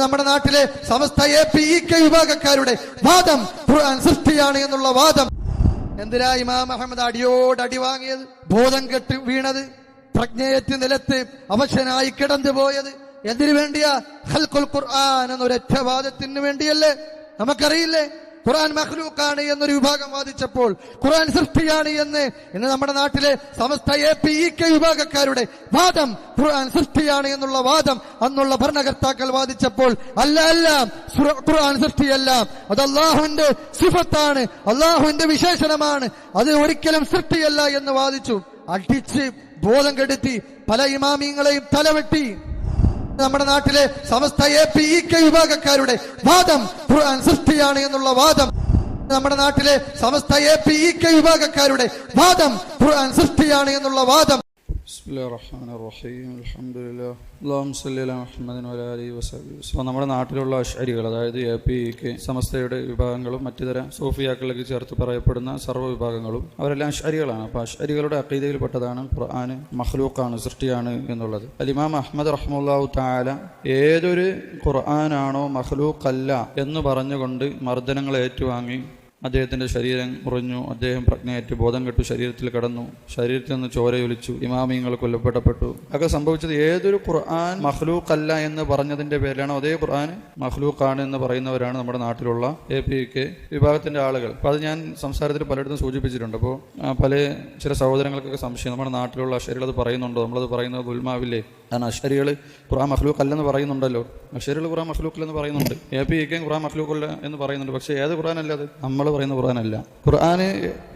നമ്മുടെ നാട്ടിലെ Samastha A P E K വിഭാഗക്കാരുടെ വാദം ഖുർആൻ സൃഷ്ടിയാണ് എന്നുള്ള വാദം. എന്തിനാ ഇമാം അഹമ്മദ് അടിയോട് അടി വാങ്ങിയത്? ബോധം കെട്ട് വീണത് പ്രജ്ഞയറ്റ് നിലത്ത് അവശനായി കിടന്നു പോയത്. എന്തിനു വേണ്ടിയാ? ഹൽക്കുൽ ഖുർആൻ എന്നൊരു വാദത്തിന് വേണ്ടിയല്ലേ? നമുക്കറിയില്ലേ? ഖുർആൻ മഖ്ലൂക്കാണ് എന്നൊരു വിഭാഗം വാദിച്ചപ്പോൾ ഖുർആൻ സൃഷ്ടിയാണ് എന്ന് ഇന്ന് നമ്മുടെ നാട്ടിലെ Samastha A P E K വിഭാഗക്കാരുടെ വാദം ഖുർആൻ സൃഷ്ടിയാണ് എന്നുള്ള വാദം അന്നുള്ള ഭരണകർത്താക്കൾ വാദിച്ചപ്പോൾ അല്ല അല്ല ഖുർആൻ സൃഷ്ടിയല്ല. അത് അള്ളാഹുവിന്റെ സിഫത്താണ് അള്ളാഹുവിന്റെ വിശേഷണമാണ്. അത് ഒരിക്കലും സൃഷ്ടിയല്ല എന്ന് വാദിച്ചു. അടിച്ച് ബോധം കെടുത്തി പല ഇമാമിങ്ങളെയും തലവെട്ടി. നമ്മുടെ നാട്ടിലെ Samastha A P E K വിഭാഗക്കാരുടെ വാദം ഖുർആൻ സൃഷ്ടിയാണ് എന്നുള്ള വാദം. നമ്മുടെ നാട്ടിലെ Samastha A P E K വിഭാഗക്കാരുടെ വാദം ഖുർആൻ സൃഷ്ടിയാണ് എന്നുള്ള വാദം. بسم الله الرحمن الرحيم الحمد لله اللهم صل على محمد وعلى آله وصحبه വസല്ലം. അപ്പോൾ നമ്മുടെ നാട്ടിലുള്ള അഷരികൾ അതായത് എ പി കെ സമസ്തയുടെ വിഭാഗങ്ങളും മറ്റുതര സൂഫിയാക്കളിലേക്ക് ചേർത്ത് പറയപ്പെടുന്ന സർവ്വ വിഭാഗങ്ങളും അവരെല്ലാം അഷരികളാണ് അപ്പോൾ അഷരികളുടെ അക്കീതയിൽപ്പെട്ടതാണ് ഖുർആൻ മഖ്ലൂക്കാണ് സൃഷ്ടിയാണ് എന്നുള്ളത് അലിമാം അഹമ്മദ് റഹ്മുല്ലാഹു താല ഏതൊരു ഖുർആനാണോ മഖ്ലൂക്കല്ല എന്ന് പറഞ്ഞുകൊണ്ട് മർദ്ദനങ്ങൾ ഏറ്റുവാങ്ങി അദ്ദേഹത്തിന്റെ ശരീരം മുറിഞ്ഞു. അദ്ദേഹം പ്രജ്ഞയേറ്റ്. ബോധം കെട്ടു. ശരീരത്തിൽ കടന്നു. ശരീരത്തിൽ നിന്ന് ചോരയൊലിച്ചു ഇമാമിയങ്ങൾ കൊല്ലപ്പെട്ടപ്പെട്ടു. ഒക്കെ സംഭവിച്ചത് ഏതൊരു ഖുർആൻ മഹ്ലൂഖ് അല്ല എന്ന് പറഞ്ഞതിന്റെ പേരിലാണ്. അതേ ഖുർആൻ മഹ്ലൂഖാണ് എന്ന് പറയുന്നവരാണ് നമ്മുടെ നാട്ടിലുള്ള എ പി കെ വിഭാഗത്തിന്റെ ആളുകൾ. അപ്പോൾ അത് ഞാൻ സംസാരത്തിൽ പലയിടത്തും സൂചിപ്പിച്ചിട്ടുണ്ട്. അപ്പോൾ പല ചില സഹോദരങ്ങൾക്കൊക്കെ സംശയം. നമ്മുടെ നാട്ടിലുള്ള അത് പറയുന്നുണ്ടോ? നമ്മളത് പറയുന്നത് ഗുൽമാവില്ലേ? കാരണം അശ്വരികൾ ഖുർആൻ മഖ്ലൂഖ് അല്ലെന്ന് പറയുന്നുണ്ടല്ലോ. അശ്വരികൾ മഖ്ലൂഖ് എന്ന് പറയുന്നുണ്ട്. എ പി ഖുർആൻ മഖ്ലൂഖ് അല്ല എന്ന് പറയുന്നുണ്ട്. പക്ഷേ ഏത് ഖുറാൻ അല്ല അത്? നമ്മൾ പറയുന്ന ഖുർആനല്ല. ഖുർആൻ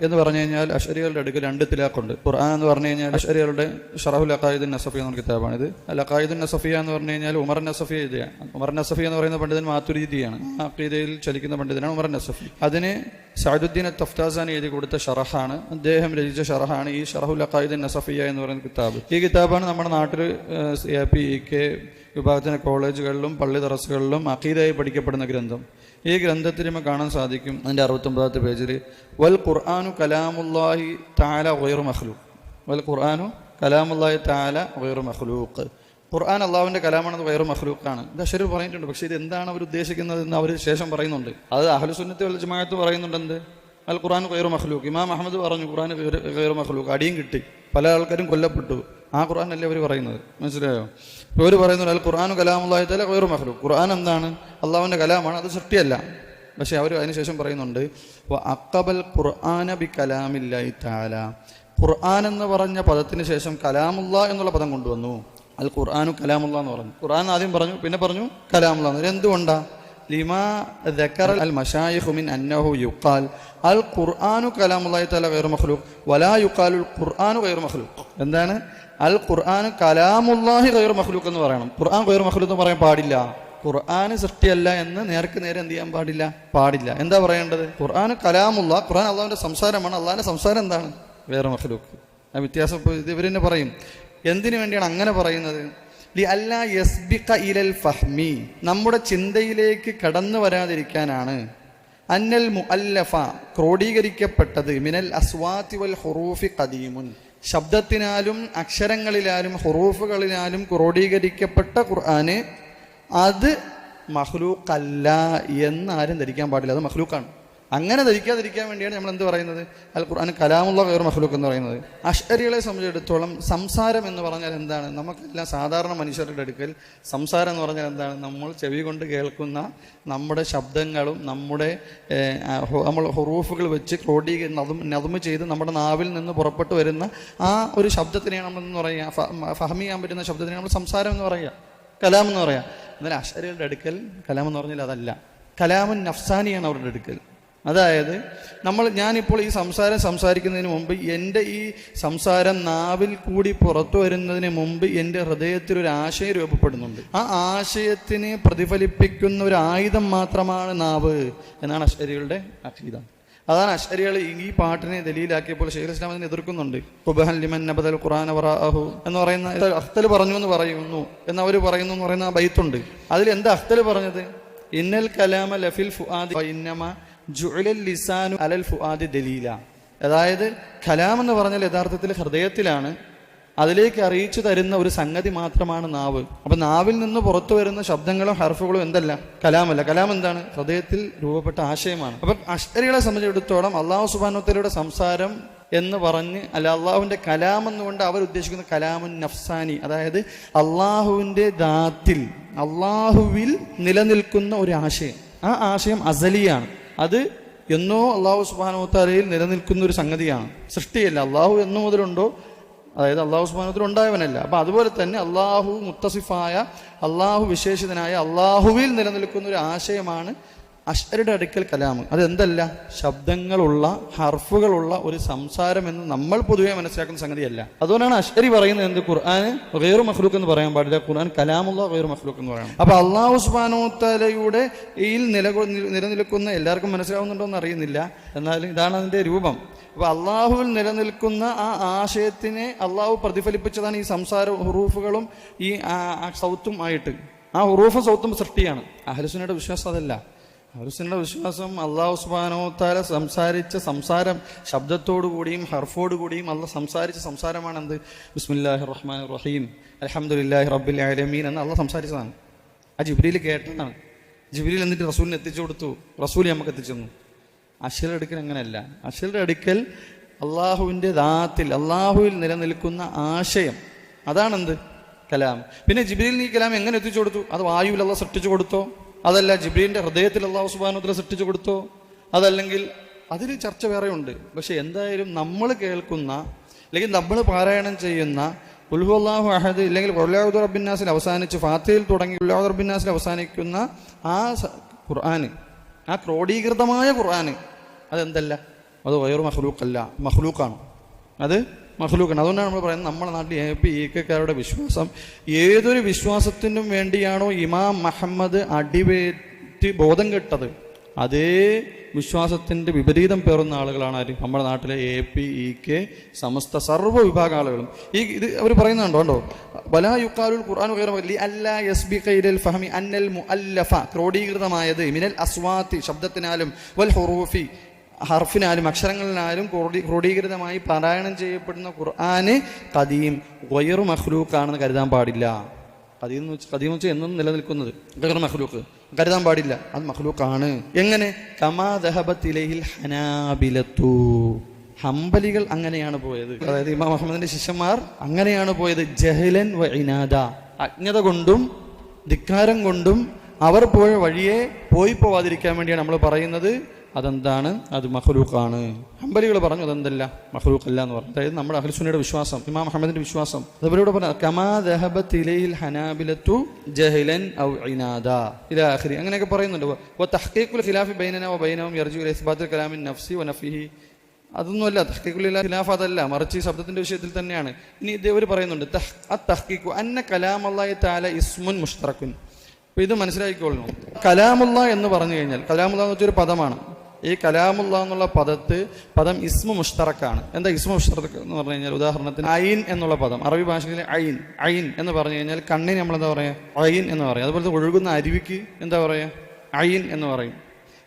എന്ന് പറഞ്ഞു കഴിഞ്ഞാൽ അശ്വരികളുടെ അടുക്ക് രണ്ട് തിലാക്കുണ്ട്. ഖുർആൻ എന്ന് പറഞ്ഞു കഴിഞ്ഞാൽ അശ്വരികളുടെ ഷറഹുൽ അക്കായുദ്ദീൻ നസഫി എന്ന കിതാബാണ് ഇത് അൽ അക്കായുദ്ദീൻ നസഫിയ എന്ന് പറഞ്ഞു കഴിഞ്ഞാൽ ഉമർ നസഫി എഴുതിയാണ് ഉമർ നസഫി എന്ന് പറയുന്ന പണ്ഡിതൻ മാത്തുരീതിയാണ് ആ അഖീദയിൽ ചലിക്കുന്ന പണ്ഡിതനാണ് ഉമർ നസഫി. അതിന് സഅദുദ്ദീൻ തഫ്താസാൻ എഴുതി കൊടുത്ത ഷറഹാണ്. അദ്ദേഹം രചിച്ച ഷറഹാണ് ഈ ഷറഹുൽ അക്കായുദ്ദീൻ നസഫിയ എന്ന് പറയുന്ന കിതാബ്. ഈ കിതാബാണ് നമ്മുടെ നാട്ടിൽ എ പി ഇ കെ വിഭാഗത്തിന് കോളേജുകളിലും പള്ളി തറസുകളിലും അഖീദായി പഠിക്കപ്പെടുന്ന ഗ്രന്ഥം. ഈ ഗ്രന്ഥത്തിൽ നമുക്ക് കാണാൻ സാധിക്കും. അതിന്റെ അറുപത്തൊമ്പതാമത്തെ പേജിൽ വൽ ഖുർആാനു കലാമുല്ലാഹി താല ഒയറു മഖ്ലൂഖ്. വൽ ഖുർആാനു കലാമുല്ലാഹി താല ഒയറു മഖ്ലൂഖ്. ഖുർആൻ അള്ളാഹുവിന്റെ കലാമാണത് വയറു മഖ്ലൂഖാണ്. ഇത് അഷര് പറഞ്ഞിട്ടുണ്ട് പക്ഷേ ഇത് എന്താണ് അവർ ഉദ്ദേശിക്കുന്നത് എന്ന് അവർ ശേഷം പറയുന്നുണ്ട്. അത് അഹലുസുന്നത്തെ വൽ ജമാഅത്ത് പറയുന്നുണ്ട് എന്ത്? അൽ ഖുർആൻ ഖൈറു മഖ്ലൂഖ്. ഇമാം അഹമ്മദ് പറഞ്ഞു ഖുർആൻ ഖൈറു മഖ്ലൂഖ്. അടിയും കിട്ടി. പല ആൾക്കാരും കൊല്ലപ്പെട്ടു. ആ ഖുർആാനല്ലേ അവർ പറയുന്നത്? മനസ്സിലായോ? ഇപ്പോൾ അവർ പറയുന്നത് അല്ല ഖുർആാനും കലാമുള്ളായി തല വേറെ മഹലു ഖുർആൻ എന്താണ്? അള്ളാഹുവിന്റെ കലാമാണ് അത് സൃഷ്ടിയല്ല. പക്ഷേ അവർ അതിനുശേഷം പറയുന്നുണ്ട് അക്കബൽ ഖുർആന ബി കലാമില്ലായി താല ഖുർആൻ എന്ന് പറഞ്ഞ പദത്തിന് ശേഷം കലാമുള്ള എന്നുള്ള പദം കൊണ്ടുവന്നു. അൽ ഖുർആാനു കലാമുള്ള എന്ന് പറഞ്ഞു. ഖുർആൻ ആദ്യം പറഞ്ഞു പിന്നെ പറഞ്ഞു കലാമുള്ള എന്ന്. എന്തുകൊണ്ടാണ് ലിമാ അൽ അന്നഹു അൽ മഖ്ലൂഖ് വലാ മഖ്ലൂഖ്. എന്താണ്? അൽ ഖുർആൻ കലാമുല്ലാഹി ഗൈർ മഖ്ലൂഖ് എന്ന് പറയണം. ഖുർആൻ ഗൈർ മഖ്ലൂഖ് എന്ന് പറയാൻ പാടില്ല. ഖുർആൻ സൃഷ്ടിയല്ല എന്ന് നേർക്ക് നേരെ എന്ത് ചെയ്യാൻ പാടില്ല? പാടില്ല. എന്താ പറയേണ്ടത്? ഖുർആൻ കലാമുള്ള ഖുർആൻ അള്ളാഹുവിന്റെ സംസാരമാണ്. അള്ളാഹിന്റെ സംസാരം എന്താണ്? വേറെ മഖ്ലൂഖ്. ആ വ്യത്യാസം ഇവർ തന്നെ പറയും. എന്തിനു വേണ്ടിയാണ് അങ്ങനെ പറയുന്നത്? ലി അല്ല യസ്ബിഖ ഇലൽ ഫഹ്മി. നമ്മുടെ ചിന്തയിലേക്ക് കടന്നു വരാതിരിക്കാനാണ്. അന്നൽ മുഅല്ലഫ ക്രോഡീകരിക്കപ്പെട്ടത്. മിനൽ അസ്വാതി വൽ ഹുറൂഫി ഖദീമുൻ. ശബ്ദത്തിനാലും അക്ഷരങ്ങളിലാലും ഹുറൂഫുകളിലാലും ക്രോഡീകരിക്കപ്പെട്ട ഖുർആന് അത് മഹ്ലൂക്കല്ല എന്നാരും ധരിക്കാൻ പാടില്ല. അത് മഹ്ലൂക്കാണ് അങ്ങനെ ധരിക്കാതിരിക്കാൻ വേണ്ടിയാണ് നമ്മൾ എന്ത് പറയുന്നത്? അൽ ഖുർആൻ കലാമുള്ള വേറെ മഹ്ലൂക്ക് എന്ന് പറയുന്നത്. അഷരികളെ സംബന്ധിച്ചിടത്തോളം സംസാരം എന്ന് പറഞ്ഞാൽ എന്താണ്? നമുക്കെല്ലാം സാധാരണ മനുഷ്യരുടെ അടുക്കൽ സംസാരം എന്ന് പറഞ്ഞാൽ എന്താണ്? നമ്മൾ ചെവി കൊണ്ട് കേൾക്കുന്ന നമ്മുടെ ശബ്ദങ്ങളും നമ്മുടെ നമ്മൾ ഹുറൂഫുകൾ വെച്ച് ക്രോഡീ നതും നതുമ് ചെയ്ത് നമ്മുടെ നാവിൽ നിന്ന് പുറപ്പെട്ടു വരുന്ന ആ ഒരു ശബ്ദത്തിനെയാണ് നമ്മൾ എന്ന് പറയുക ഫഹമി ചെയ്യാൻ പറ്റുന്ന ശബ്ദത്തിനെ നമ്മൾ സംസാരം എന്ന് പറയുക. കലാം എന്ന് പറയാം എന്നാൽ അഷരികളുടെ അടുക്കൽ കലാം എന്ന് പറഞ്ഞാൽ അതല്ല. കലാമുൻ നഫ്സാനിയാണ് അവരുടെ അടുക്കൽ. അതായത് നമ്മൾ ഞാനിപ്പോൾ ഈ സംസാരം സംസാരിക്കുന്നതിന് മുമ്പ് എന്റെ ഈ സംസാരം നാവിൽ കൂടി പുറത്തു വരുന്നതിന് മുമ്പ് എന്റെ ഹൃദയത്തിൽ ഒരു ആശയം രൂപപ്പെടുന്നുണ്ട്. ആ ആശയത്തിനെ പ്രതിഫലിപ്പിക്കുന്ന ഒരു ആയുധം മാത്രമാണ് നാവ് എന്നാണ് അശ്വരികളുടെ അഖീദ അതാണ് അശ്വരികൾ ഈ പാട്ടിനെ ദലീലാക്കിയപ്പോൾ ഷെയ്ഖ് ഇസ്ലാം അതിനെ എതിർക്കുന്നുണ്ട്. ഖുബഹൻ ലിമൻ നബദൽ ഖുർആന വറാഅഹു എന്ന് പറയുന്ന അഖ്തൽ പറഞ്ഞു എന്ന് പറയുന്നു എന്ന് അവർ പറയുന്നു എന്ന് പറയുന്ന ആ ബൈത്തുണ്ട്. അതിൽ എന്താ അഖ്തൽ പറഞ്ഞത്? ഇന്നൽ കലാമ ലഫിൽ ഫുആദി ഇന്നമ ജുഅലൽ ലിസാനു അലൽ ഫുആദി ദലീല. അതായത് കലാം എന്ന് പറഞ്ഞാൽ യഥാർത്ഥത്തിൽ ഹൃദയത്തിലാണ്. അതിലേക്ക് അറിയിച്ചു തരുന്ന ഒരു സംഗതി മാത്രമാണ് നാവ്. അപ്പൊ നാവിൽ നിന്ന് പുറത്തു വരുന്ന ശബ്ദങ്ങളും ഹർഫുകളും എന്തല്ല? കലാമല്ല. കലാം എന്താണ്? ഹൃദയത്തിൽ രൂപപ്പെട്ട ആശയമാണ്. അപ്പൊ അഷ്കരികളെ സംബന്ധിച്ചിടത്തോളം അള്ളാഹു സുബാനോത്തലയുടെ സംസാരം എന്ന് പറഞ്ഞ് അല്ല അള്ളാഹുവിന്റെ കലാം എന്നുകൊണ്ട് അവർ ഉദ്ദേശിക്കുന്ന കലാമുൻ നഫ്സാനി. അതായത് അള്ളാഹുവിന്റെ ദാത്തിൽ അള്ളാഹുവിൽ നിലനിൽക്കുന്ന ഒരു ആശയം. ആ ആശയം അസലിയാണ്. അത് എന്നോ അള്ളാഹു സുബാനോത്താലയിൽ നിലനിൽക്കുന്ന ഒരു സംഗതിയാണ്. സൃഷ്ടിയല്ല. അള്ളാഹു എന്നു മുതലുണ്ടോ? അതായത് അള്ളാഹു സുബാനത്തിൽ ഉണ്ടായവനല്ല. അപ്പം അതുപോലെ തന്നെ അള്ളാഹു മുത്തസിഫായ അള്ളാഹു വിശേഷിതനായ അള്ളാഹുവിൽ നിലനിൽക്കുന്ന ഒരു ആശയമാണ് അഷ്അരുടെ അടുക്കൽ കലാമ് അതെന്തല്ല? ശബ്ദങ്ങളുള്ള ഹർഫുകളുള്ള ഒരു സംസാരം എന്ന് നമ്മൾ പൊതുവെ മനസ്സിലാക്കുന്ന സംഗതിയല്ല. അതുകൊണ്ടാണ് അഷ്അരി പറയുന്നത് എന്ത്? ഖുർആൻ ഗൈറു മഹ്ലൂക്ക് എന്ന് പറയാൻ പാടില്ല. ഖുർആൻ കലാമുള്ള ഗൈറു മഹ്ലൂക്ക് എന്ന് പറയണം. അപ്പൊ അള്ളാഹു സുബാനോത്തലയുടെ ഈ നില നിലനിൽക്കുന്ന എല്ലാവർക്കും മനസ്സിലാവുന്നുണ്ടോ എന്ന് അറിയുന്നില്ല. എന്നാലും ഇതാണ് അതിന്റെ രൂപം. അപ്പൊ അള്ളാഹുവിൽ നിലനിൽക്കുന്ന ആ ആശയത്തിനെ അള്ളാഹു പ്രതിഫലിപ്പിച്ചതാണ് ഈ സംസാര ഹുറൂഫുകളും ഈ സൗത്തും ആയിട്ട്. ആ ഹുറൂഫും സൗത്തും സൃഷ്ടിയാണ്. അഹലസുനയുടെ വിശ്വാസം അതല്ല. അഹലുസുനയുടെ വിശ്വാസം അള്ളാഹു സുബാനോ താല സംസാരിച്ച സംസാരം ശബ്ദത്തോടു കൂടിയും ഹർഫോടു കൂടിയും അള്ളാഹ് സംസാരിച്ച സംസാരമാണ് എന്ത് ബിസ്മില്ലാഹി റഹ്മാൻ റഹീം. അലഹമുല്ലാഹി റബ്ബിൽ ആലമീൻ എന്ന് അള്ളാഹ് സംസാരിച്ചതാണ്. ആ ജിബ്രീൽ കേട്ടതാണ്. ജിബ്രീൽ എന്നിട്ട് റസൂലിന് എത്തിച്ചു കൊടുത്തു. റസൂൽ നമുക്ക് എത്തിച്ചു അഷലിന്റെ അടുക്കൽ അങ്ങനെയല്ല. അഷലിന്റെ അടുക്കൽ അള്ളാഹുവിന്റെ ദാത്തിൽ അള്ളാഹുവിൽ നിലനിൽക്കുന്ന ആശയം. അതാണെന്ത്? കലാം. പിന്നെ ജിബ്രീൽ നീ കലാം എങ്ങനെ എത്തിച്ചു കൊടുത്തു? അത് വായുവിൽ അള്ളാഹ് സൃഷ്ടിച്ചു കൊടുത്തോ? അതല്ല ജിബ്രീലിന്റെ ഹൃദയത്തിൽ അള്ളാഹു സുബാനുദ്ര സൃഷ്ടിച്ചു കൊടുത്തോ? അതല്ലെങ്കിൽ അതിൽ ചർച്ച വേറെ ഉണ്ട് പക്ഷെ എന്തായാലും നമ്മൾ കേൾക്കുന്ന അല്ലെങ്കിൽ നമ്മൾ പാരായണം ചെയ്യുന്ന ഉൽഹു അള്ളാഹു അഹദ് ഇല്ലെങ്കിൽ ഉല്ലാഹുദ് റബിന്നാസിൽ അവസാനിച്ച് ഫാത്തിയിൽ തുടങ്ങി ഉല്ലാഹുദ് റബിന്നാസിൽ അവസാനിക്കുന്ന ആ ഖുർആൻ ആ ക്രോഡീകൃതമായ ഖുർആന് അതെന്തല്ല? അത് വയറു മഹ്ലൂക്കല്ല മഹ്ലൂക്കാണ് അത് മഹ്ലൂക്കാണ് അതുകൊണ്ടാണ് നമ്മൾ പറയുന്നത് നമ്മുടെ നാട്ടിൽ എ പി ഇക്കാരുടെ വിശ്വാസം ഏതൊരു വിശ്വാസത്തിനും വേണ്ടിയാണോ ഇമാം മുഹമ്മദ് അടിവേറ്റ് ബോധം കെട്ടത്? അതേ വിശ്വാസത്തിന്റെ വിപരീതം പേറുന്ന ആളുകളാണ് ആര്? നമ്മുടെ നാട്ടിലെ A P E K Samastha സർവ വിഭാഗ ആളുകളും ഈ ഇത് അവർ പറയുന്നുണ്ടോ? കണ്ടോ? വലാ യുക്കാലുൽ ഖുർആൻ അല്ലാ യസ്ബി ഖൈരൽ ഫഹമി അന്നൽ മുഅല്ലഫ. ക്രോഡീകൃതമായത് മിനൽ അസ്വാത്തി ശബ്ദത്തിനാലും വൽ ഹുറൂഫി. ഹർഫിനാലും അക്ഷരങ്ങളിലാലും ക്രോഡീ ക്രോഡീകൃതമായി പാരായണം ചെയ്യപ്പെടുന്ന ഖുർആന് കദീം വയറു മഹ്ലൂക്കാണെന്ന് കരുതാൻ പാടില്ല. കദീം എന്ന് വെച്ചാൽ കദീം വെച്ചാൽ എന്നും നിലനിൽക്കുന്നത്? ഗൈറു മഹ്ലൂക്ക് കരുതാൻ പാടില്ല. അത് മഹ്ലൂക്കാണ് എങ്ങനെ? കമാ ദഹബത്തിലയിൽ ഹനാബിലത്തു. ഹമ്പലികൾ അങ്ങനെയാണ് പോയത്. അതായത് ഇമാം അഹമ്മദിന്റെ ശിഷ്യന്മാർ അങ്ങനെയാണ് പോയത്. ജഹലൻ വൈനാദ അജ്ഞത കൊണ്ടും ധിക്കാരം കൊണ്ടും അവർ പോയ വഴിയെ പോയി പോവാതിരിക്കാൻ വേണ്ടിയാണ് നമ്മൾ പറയുന്നത്. അതെന്താണ്? അത് മഹ്ലൂഖാണ് ഹംബലികൾ പറഞ്ഞു അതെന്തല്ല? മഹ്ലൂക്കല്ല എന്ന് പറഞ്ഞു. അതായത് നമ്മുടെ അഹ്ലുസുനയുടെ വിശ്വാസം ഇമാം അഹമ്മദിന്റെ വിശ്വാസം. ഇവിടെ പറഞ്ഞു കമാ ദഹബത്തിലയിൽ ഹനാബിലത്തു ജഹലൻ ഔ ഇനാദ. ഇലാ ആഖിരി അങ്ങനെയൊക്കെ പറയുന്നുണ്ട്. ഖിലാഫി ബൈനന ബൈനഹും യർജു ഇസ്ബാത്തുൽ കലാമിൻ നഫ്സി വ നഫിഹി അതൊന്നുമല്ല തഹ്ഖീഖുൽ ഖിലാഫ് അതല്ല. മറിച്ച് ഈ ശബ്ദത്തിന്റെ വിഷയത്തിൽ തന്നെയാണ്. ഇനി ഇതേവർ പറയുന്നുണ്ട് തഹ് അത്തഹ്ഖീഖു അന്ന അള്ളാഹി തആല ഇസ്മുൻ മുഷ്തറക്കുൻ അപ്പോൾ ഇത് മനസ്സിലാക്കിക്കൊള്ളണം കലാമുള്ള എന്ന് പറഞ്ഞു കഴിഞ്ഞാൽ കലാമുള്ള എന്ന് വെച്ചൊരു പദമാണ്. ഈ കലാമുള്ള എന്നുള്ള പദത്ത് പദം ഇസ്മു മുഷ്തറക്കാണ്. എന്താ ഇസ്മു മുഷ്തറക്ക് എന്ന് പറഞ്ഞു കഴിഞ്ഞാൽ ഉദാഹരണത്തിന് അയിൻ എന്നുള്ള പദം. അറബി ഭാഷയിൽ അയിൻ അയിൻ എന്ന് പറഞ്ഞു കഴിഞ്ഞാൽ കണ്ണിന് നമ്മൾ എന്താ പറയുക അയിൻ എന്ന് പറയും. അതുപോലെ ഒഴുകുന്ന അരുവിക്ക് എന്താ പറയുക അയിൻ എന്ന് പറയും.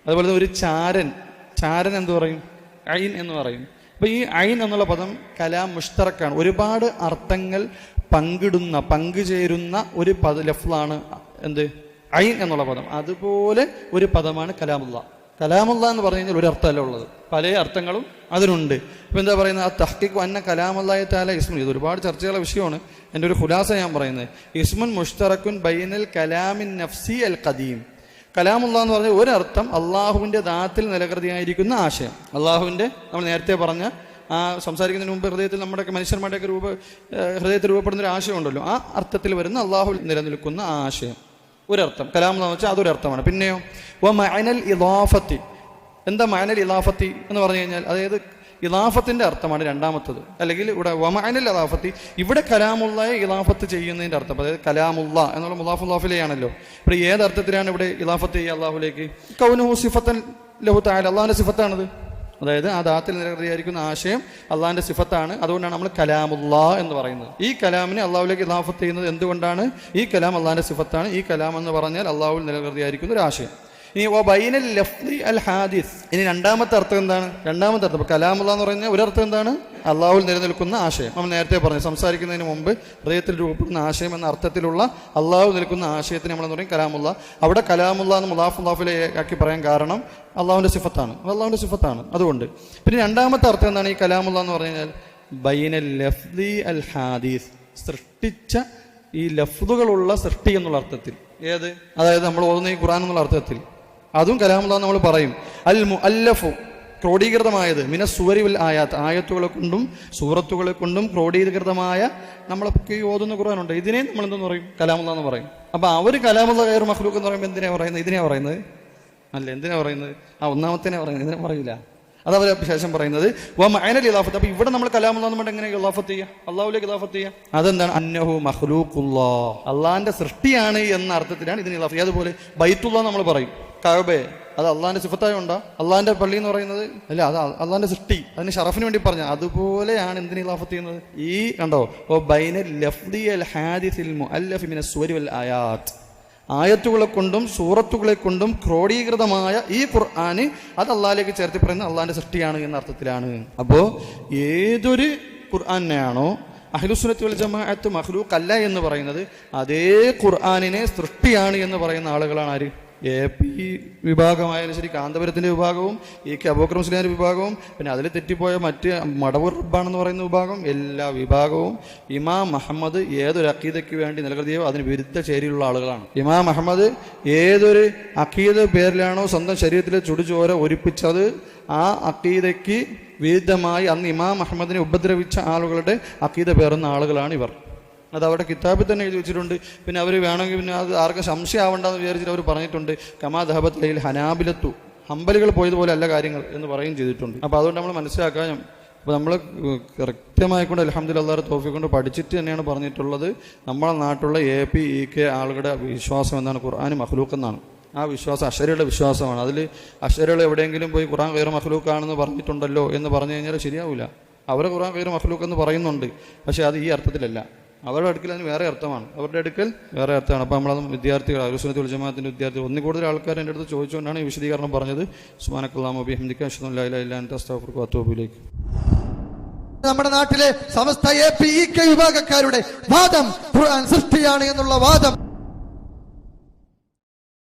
അതുപോലെ ഒരു ചാരൻ ചാരൻ എന്ത് പറയും? അയിൻ എന്ന് പറയും. അപ്പൊ ഈ അയിൻ എന്നുള്ള പദം കലാം മുഷ്തറക്കാണ്. ഒരുപാട് അർത്ഥങ്ങൾ പങ്കിടുന്ന പങ്കുചേരുന്ന ഒരു പദ ലഫ്ലാണ് എന്ത്? അയിൻ എന്നുള്ള പദം. അതുപോലെ ഒരു പദമാണ് കലാമുള്ള കലാമുള്ള എന്ന് പറഞ്ഞു കഴിഞ്ഞാൽ ഒരു അർത്ഥമല്ല ഉള്ളത്. പല അർത്ഥങ്ങളും അതിനുണ്ട് ഇപ്പം എന്താ പറയുന്നത്? ആ തഹ്ക്കിക്ക് അന്ന കലാമുള്ളായ താല ഇസ്മുൻ ഇത് ഒരുപാട് ചർച്ചകളുടെ വിഷയമാണ്. എന്റെ ഒരു ഖുലാസ ഞാൻ പറയുന്നത്. ഇസ്മുൻ മുഷ്തറക്കുൻ ബൈനൽ കലാമിൻ നഫ്സി അൽ ഖദീം. കലാമുള്ള എന്ന് പറഞ്ഞാൽ ഒരർത്ഥം അള്ളാഹുവിന്റെ ദാത്തിൽ നിലകൃതിയായിരിക്കുന്ന ആശയം. അള്ളാഹുവിന്റെ നമ്മൾ നേരത്തെ പറഞ്ഞ ആ സംസാരിക്കുന്നതിന് മുമ്പ് ഹൃദയത്തിൽ നമ്മുടെയൊക്കെ മനുഷ്യന്മാരുടെയൊക്കെ രൂപ ഹൃദയത്തിൽ രൂപപ്പെടുന്ന ഒരു ആശയം ഉണ്ടല്ലോ. ആ അർത്ഥത്തിൽ വരുന്ന അള്ളാഹു നിലനിൽക്കുന്ന ആശയം. ഒരർത്ഥം. കലാം എന്ന് വെച്ചാൽ അതൊരർത്ഥമാണ്. പിന്നെയോ വ മൈനൽ ഇലാഫത്തി എന്താ മൈനൽ ഇലാഫത്തി എന്ന് പറഞ്ഞു കഴിഞ്ഞാൽ? അതായത് ഇലാഫത്തിന്റെ അർത്ഥമാണ് രണ്ടാമത്തത്. അല്ലെങ്കിൽ ഇവിടെ വമാനൽ ഇലാഫത്തി ഇവിടെ കലാമുള്ളയെ ഇലാഫത്ത് ചെയ്യുന്നതിന്റെ അർത്ഥം. അതായത് കലാമുള്ള എന്നുള്ള മുലാഫുല്ലാഫിലെയാണല്ലോ ഇവിടെ ഏത് അർത്ഥത്തിലാണ് ഇവിടെ ഇലാഫത്ത് ചെയ്യുക അള്ളാഹുലേക്ക് കൗനുഹു സിഫത്തൻ ലഹു അള്ളാഹുന്റെ സിഫത്താണത്. അതായത് ആ ദാത്തിൽ നിലനിർത്തിയായിരിക്കുന്ന ആശയം അള്ളാഹിന്റെ സിഫത്താണ്. അതുകൊണ്ടാണ് നമ്മൾ കലാമുള്ള എന്ന് പറയുന്നത്. ഈ കലാമിനെ അള്ളാഹുലേക്ക് ഇലാഫത്ത് ചെയ്യുന്നത് എന്തുകൊണ്ടാണ്? ഈ കലാം അള്ളാഹിന്റെ സിഫത്താണ്. ഈ കലാം എന്ന് പറഞ്ഞാൽ അള്ളാഹുവിൽ നിലനിർത്തിയായിരിക്കുന്ന ഒരു ആശയം. ഇനി വ ബൈനൽ ലഫ്ലി അൽ ഹാദിസ്. ഇനി രണ്ടാമത്തെ അർത്ഥം എന്താണ്? രണ്ടാമത്തെ അർത്ഥം. കലാമുള്ള എന്ന് പറഞ്ഞാൽ ഒരർത്ഥം എന്താണ്? അള്ളാഹുൽ നിലനിൽക്കുന്ന ആശയം. നമ്മൾ നേരത്തെ പറഞ്ഞു സംസാരിക്കുന്നതിന് മുമ്പ് ഹൃദയത്തിൽ രൂപപ്പെടുന്ന ആശയം എന്ന അർത്ഥത്തിലുള്ള അള്ളാഹു നിൽക്കുന്ന ആശയത്തിന് നമ്മൾ പറയും? കലാമുള്ള അവിടെ കലാമുള്ള എന്ന് മുലാഫ് മുലാഫിലെ ആക്കി പറയാൻ കാരണം അള്ളാഹുവിന്റെ സിഫത്താണ്. അള്ളാഹുവിന്റെ സിഫത്താണ്. അതുകൊണ്ട് പിന്നെ രണ്ടാമത്തെ അർത്ഥം എന്താണ് ഈ കലാമുള്ള എന്ന് പറഞ്ഞു കഴിഞ്ഞാൽ? ബൈനൽ ലഫ്ലി അൽ ഹാദീസ്. സൃഷ്ടിച്ച ഈ ലഫ്ദുകളുള്ള സൃഷ്ടി എന്നുള്ള അർത്ഥത്തിൽ. ഏത്? അതായത് നമ്മൾ ഓതുന്ന ഈ ഖുറാൻ എന്നുള്ള അർത്ഥത്തിൽ. അതും കലാമുള്ള നമ്മൾ പറയും. അൽ മുഅല്ലഫു ക്രോഡീകൃതമായത്. മിന സുവരി വൽ ആയാത്ത്. ആയത്തുകളെ കൊണ്ടും സൂറത്തുകളെ കൊണ്ടും ക്രോഡീകൃതമായ നമ്മളൊക്കെ ഓതുന്ന ഖുർആാനുണ്ട്. ഇതിനെ നമ്മൾ എന്തെന്ന് പറയും? കലാമുള്ള എന്ന് പറയും. അപ്പൊ അവർ കലാമുള്ള കയർ മഹ്ലൂക്ക് എന്ന് പറയുമ്പോൾ എന്തിനാ പറയുന്നത്? ഇതിനെയാണ് പറയുന്നത്? അല്ല എന്തിനാ പറയുന്നത്? ആ ഒന്നാമത്തേനെ പറയുന്നത്. ഇതിനെ പറയില്ല അത് അവർ ശേഷം പറയുന്നത്. വമഅനൽ മഅനൽ ഇലാഫത്ത്. അപ്പൊ ഇവിടെ നമ്മൾ കലാമുള്ള എന്ന് പറഞ്ഞാൽ എങ്ങനെ ഇലാഫത്ത് ചെയ്യുക അള്ളാഹുലേക്ക് ഇലാഫത്ത് ചെയ്യുക അതെന്താണ്? അന്നഹു മഹ്ലൂക്കുള്ള അള്ളാഹിന്റെ സൃഷ്ടിയാണ് എന്ന അർത്ഥത്തിലാണ് ഇതിന് ഇലാഫത്ത്. അതുപോലെ ബൈത്തുള്ള നമ്മൾ പറയും. കഅബെ അത് അള്ളാഹിന്റെ സിഫത്തായോണ്ടാ? അള്ളാഹിന്റെ പള്ളി എന്ന് പറയുന്നത്? അല്ല അത് അള്ളാഹിന്റെ സൃഷ്ടി. അതിന് ഷറഫിന് വേണ്ടി പറഞ്ഞ അതുപോലെയാണ് എന്തിന് ഇലാഫത്ത് ചെയ്യുന്നത്? ഈ കണ്ടോ? ഓ ബൈന ആയത്തുകളെ കൊണ്ടും സൂറത്തുകളെ കൊണ്ടും ക്രോഡീകൃതമായ ഈ ഖുർആന് അത് അള്ളാഹിലേക്ക് ചേർത്തി പറയുന്നത് അള്ളാഹിന്റെ സൃഷ്ടിയാണ് എന്ന അർത്ഥത്തിലാണ്. അപ്പോ ഏതൊരു ഖുർആാനെയാണോ അഹ്ലുസുനത്ത് വൽ ജമാഅത്ത് മഹ്ലൂഖ് അല്ല എന്ന് പറയുന്നത് അതേ ഖുർആാനിനെ സൃഷ്ടിയാണ് എന്ന് പറയുന്ന ആളുകളാണ് ആര്? എ പി വിഭാഗമായാലും ശരി കാന്തപുരത്തിന്റെ വിഭാഗവും ഈ കെ അബൂക്കർ മുസ്ലിയാന്റെ വിഭാഗവും പിന്നെ അതിൽ തെറ്റിപ്പോയ മറ്റ് മടവൂർ റബ്ബാണെന്ന് പറയുന്ന വിഭാഗം എല്ലാ വിഭാഗവും ഇമാം മുഹമ്മദ് ഏതൊരു അക്കീദയ്ക്ക് വേണ്ടി നിലകൃതിയോ അതിന് വിരുദ്ധ ചേരിയിലുള്ള ആളുകളാണ്. ഇമാം മുഹമ്മദ് ഏതൊരു അക്കീദ പേരിലാണോ സ്വന്തം ശരീരത്തിലെ ചുടുചോര ഒരിപ്പിച്ചത് ആ അക്കീദയ്ക്ക് വിരുദ്ധമായി അന്ന് ഇമാം അഹമ്മദിനെ ഉപദ്രവിച്ച ആളുകളുടെ അക്കീത പേറുന്ന ആളുകളാണ് ഇവർ. അത് അവിടെ കിതാബിൽ തന്നെ എഴുതി വെച്ചിട്ടുണ്ട്. പിന്നെ അവർ വേണമെങ്കിൽ പിന്നെ അത് ആർക്കും സംശയം ആവണ്ടെന്ന് വിചാരിച്ചിട്ട് അവർ പറഞ്ഞിട്ടുണ്ട്. കമാ ദഹബത്ത് ലൈൽ ഹനാബിലത്തു. ഹമ്പലുകൾ പോയതുപോലെ അല്ല കാര്യങ്ങൾ എന്ന് പറയുകയും ചെയ്തിട്ടുണ്ട്. അപ്പോൾ അതുകൊണ്ട് നമ്മൾ മനസ്സിലാക്കാൻ അപ്പോൾ നമ്മൾ കൃത്യമായിക്കൊണ്ട് അലഹമ്മദ് അള്ളാഹ് തോഫി കൊണ്ട് പഠിച്ചിട്ട് തന്നെയാണ് പറഞ്ഞിട്ടുള്ളത്. നമ്മളെ നാട്ടിലുള്ള എ പി ഇ കെ ആളുകളുടെ വിശ്വാസം എന്നാണ് ഖുർആൻ മഹ്ലൂക്ക് എന്നാണ്. ആ വിശ്വാസം അഷരയുടെ വിശ്വാസമാണ്. അതിൽ അഷരകൾ എവിടെയെങ്കിലും പോയി ഖുർആൻ കയറ് മഹ്ലൂക്കാണെന്ന് പറഞ്ഞിട്ടുണ്ടല്ലോ എന്ന് പറഞ്ഞു കഴിഞ്ഞാൽ ശരിയാവില്ല അവർ ഖുറാൻ കയറ് മഹ്ലൂക്ക് എന്ന് പറയുന്നുണ്ട്. പക്ഷേ അത് ഈ അർത്ഥത്തിലല്ല. അവരുടെ അടുക്കൽ അതിന് വേറെ അർത്ഥമാണ്. അവരുടെ അടുക്കൽ വേറെ അർത്ഥമാണ്. അപ്പോൾ നമ്മളത് വിദ്യാർത്ഥികൾ അരുസുനത്തുൽ ജമാത്തിന്റെ വിദ്യാർത്ഥികൾ. ഒന്നി കൂടുതൽ ആൾക്കാർ എന്റെ അടുത്ത് ചോദിച്ചുകൊണ്ടാണ് ഈ വിശദീകരണം പറഞ്ഞത്. സുമാനക്കുല്ലാം അബി ഹംദിക്ക അഷ്ദുല്ലാഹിലേക്ക് നമ്മുടെ നാട്ടിലെ Samastha A P E K വിഭാഗക്കാരുടെ വാദം ഖുർആൻ സൃഷ്ടിയാണ് എന്നുള്ള വാദം.